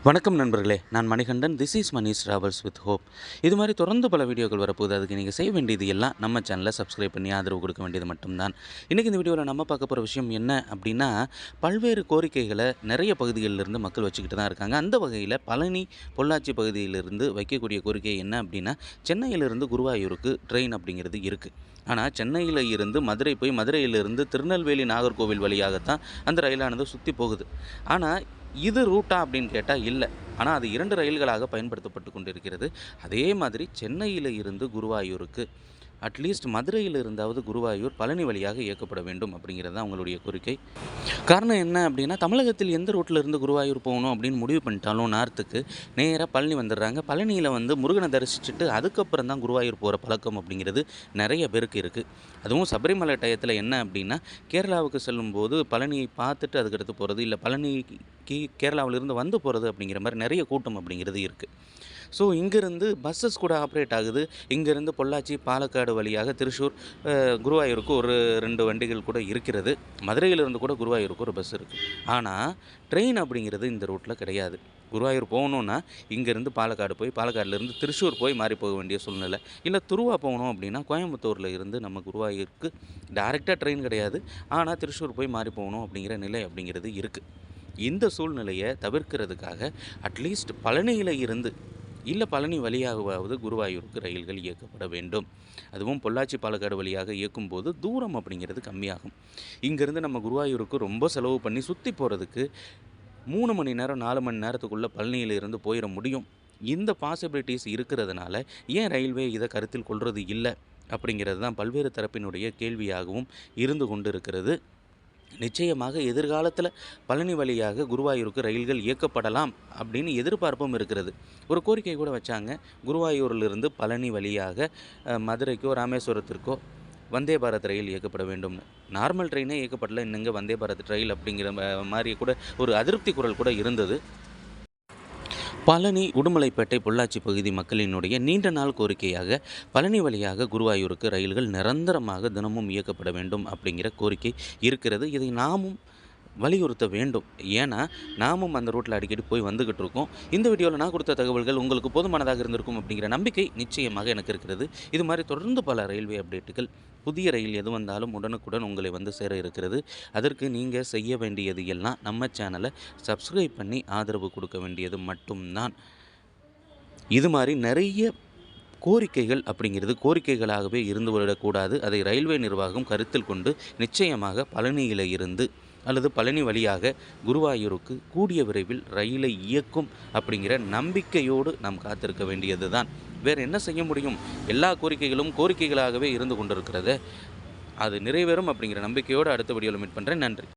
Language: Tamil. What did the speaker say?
வணக்கம் நண்பர்களே. நான் Manikandan. This is Manish travels with hope இது மாதிரி தொடர்ந்து பல வீடியோக்கள் வரப்போகுது. அதுக்கு நீங்கள் செய்ய வேண்டியது எல்லாம் நம்ம சேனலை சப்ஸ்கிரைப் பண்ணி ஆதரவு கொடுக்க வேண்டியது மட்டும்தான். இன்றைக்கி இந்த வீடியோவில் நம்ம பார்க்க போகிற விஷயம் என்ன அப்படின்னா பல்வேறு கோரிக்கைகளை நிறைய பகுதிகளிலிருந்து மக்கள் வச்சுக்கிட்டு தான் இருக்காங்க. அந்த வகையில் பழனி பொள்ளாச்சி பகுதியிலிருந்து வைக்கக்கூடிய கோரிக்கை என்ன அப்படின்னா சென்னையிலிருந்து குருவாயூருக்கு ட்ரெயின் அப்படிங்கிறது இருக்குது ஆனால் சென்னையில் இருந்து மதுரை போய் மதுரையிலிருந்து திருநெல்வேலி நாகர்கோவில் வழியாகத்தான் அந்த ரயிலானது சுற்றி போகுது. ஆனால் இது ரூட்டா அப்படின்னு கேட்டால் இல்லை. ஆனால் அது இரண்டு ரயில்களாக பயன்படுத்தப்பட்டு கொண்டிருக்கிறது. அதே மாதிரி சென்னையில் இருந்து குருவாயூருக்கு அட்லீஸ்ட் மதுரையில் இருந்தாவது குருவாயூர் பழனி வழியாக இயக்கப்பட வேண்டும் அப்படிங்கிறது தான் அவங்களுடைய கோரிக்கை. காரணம் என்ன அப்படின்னா தமிழகத்தில் எந்த ரோட்டில் இருந்து குருவாயூர் போகணும் அப்படின்னு முடிவு பண்ணிட்டாலும் நார்த்துக்கு நேராக பழனி வந்துடுறாங்க. பழனியில் வந்து முருகனை தரிசிச்சுட்டு அதுக்கப்புறம் தான் குருவாயூர் போகிற பழக்கம் அப்படிங்கிறது நிறைய பேருக்கு இருக்குது அதுவும் சபரிமலை டயத்தில் என்ன அப்படின்னா கேரளாவுக்கு செல்லும்போது பழனியை பார்த்துட்டு அதுக்கடுத்து போகிறது இல்லை பழனிக்கு கேரளாவிலிருந்து வந்து போகிறது அப்படிங்கிற மாதிரி நிறைய கூட்டம் அப்படிங்கிறது இருக்குது ஸோ இங்கேருந்து பஸ்ஸஸ் கூட ஆப்ரேட் ஆகுது. இங்கேருந்து பொள்ளாச்சி பாலக்காடு வழியாக திருச்சூர் குருவாயூருக்கு ஒரு ரெண்டு வண்டிகள் கூட இருக்கிறது. மதுரையிலிருந்து கூட குருவாயூருக்கு ஒரு பஸ் இருக்குது ஆனால் ட்ரெயின் அப்படிங்கிறது இந்த ரூட்டில் கிடையாது. குருவாயூர் போகணுன்னா இங்கேருந்து பாலக்காடு போய் பாலக்காடுலேருந்து திருச்சூர் போய் மாறி போக வேண்டிய சூழ்நிலை. இல்லை துருவா போகணும் அப்படின்னா கோயம்புத்தூரில் இருந்து நம்ம குருவாயூருக்கு டைரெக்டாக ட்ரெயின் கிடையாது. ஆனால் திருச்சூர் போய் மாறி போகணும் அப்படிங்கிற நிலை அப்படிங்கிறது இருக்குது இந்த சூழ்நிலையை தவிர்க்கிறதுக்காக அட்லீஸ்ட் பழனியில் இருந்து இல்லை பழனி வழியாகவாவது குருவாயூருக்கு ரயில்கள் இயக்கப்பட வேண்டும். அதுவும் பொள்ளாச்சி பாலக்காடு வழியாக இயக்கும்போது தூரம் அப்படிங்கிறது கம்மியாகும். இங்கேருந்து நம்ம குருவாயூருக்கு ரொம்ப செலவு பண்ணி சுற்றி போகிறதுக்கு மூணு மணி நேரம் நாலு மணி நேரத்துக்குள்ளே பழனியில் இருந்து போயிட முடியும். இந்த பாசிபிலிட்டிஸ் இருக்கிறதுனால ஏன் ரயில்வே இதை கருத்தில் கொள்வது இல்லை? அப்படிங்கிறது தான் பல்வேறு தரப்பினுடைய கேள்வியாகவும் இருந்து கொண்டு இருக்கிறது நிச்சயமாக எதிர்காலத்தில் பழனி வழியாக குருவாயூருக்கு ரயில்கள் இயக்கப்படலாம் அப்படின்னு எதிர்பார்ப்பும் இருக்கிறது. ஒரு கோரிக்கை கூட வச்சாங்க. குருவாயூரிலிருந்து பழனி வழியாக மதுரைக்கோ ராமேஸ்வரத்திற்கோ வந்தே பாரத் ரயில் இயக்கப்பட வேண்டும்னு நார்மல் ட்ரெயினே இயக்கப்படல. இன்னுங்க வந்தே பாரத் ரயில் அப்படிங்கிற மாதிரி கூட ஒரு அதிருப்தி குரல் கூட இருந்தது. பழனி உடுமலைப்பேட்டை பொள்ளாச்சி பகுதி மக்களினுடைய நீண்ட நாள் கோரிக்கையாக பழனி வழியாக குருவாயூருக்கு ரயில்கள் நிரந்தரமாக தினமும் இயக்கப்பட வேண்டும் அப்படிங்கிற கோரிக்கை இருக்கிறது. இதை நாமும் வலியுறுத்த வேண்டும். ஏன்னா நாமும் அந்த ரூட்டில் அடிக்கடி போய் வந்துக்கிட்டு இருக்கோம். இந்த வீடியோவில் நான் கொடுத்த தகவல்கள் உங்களுக்கு போதுமானதாக இருந்திருக்கும் அப்படிங்கிற நம்பிக்கை நிச்சயமாக எனக்கு இருக்கிறது. இது மாதிரி தொடர்ந்து பல ரயில்வே அப்டேட்டுகள் புதிய ரயில் எது வந்தாலும் உடனுக்குடன் உங்களை வந்து சேர இருக்கிறது. அதற்கு நீங்கள் செய்ய வேண்டியது எல்லாம் நம்ம சேனலை சப்ஸ்கிரைப் பண்ணி ஆதரவு கொடுக்க வேண்டியது மட்டும்தான். இது மாதிரி நிறைய கோரிக்கைகள் அப்படிங்கிறது கோரிக்கைகளாகவே இருந்து விடக்கூடாது. அதை ரயில்வே நிர்வாகம் கருத்தில் கொண்டு நிச்சயமாக பழனியில் இருந்து அல்லது பழனி வழியாக குருவாயூருக்கு கூடிய விரைவில் ரயிலை இயக்கும் அப்படிங்கிற நம்பிக்கையோடு நாம் காத்திருக்க வேண்டியது தான் வேறு என்ன செய்ய முடியும்? எல்லா கோரிக்கைகளும் கோரிக்கைகளாகவே இருந்து கொண்டிருக்கிறது. அது நிறைவேறும் அப்படிங்கிற நம்பிக்கையோடு அடுத்த வீடியோவில் மீட் பண்ணுறேன் நன்றி.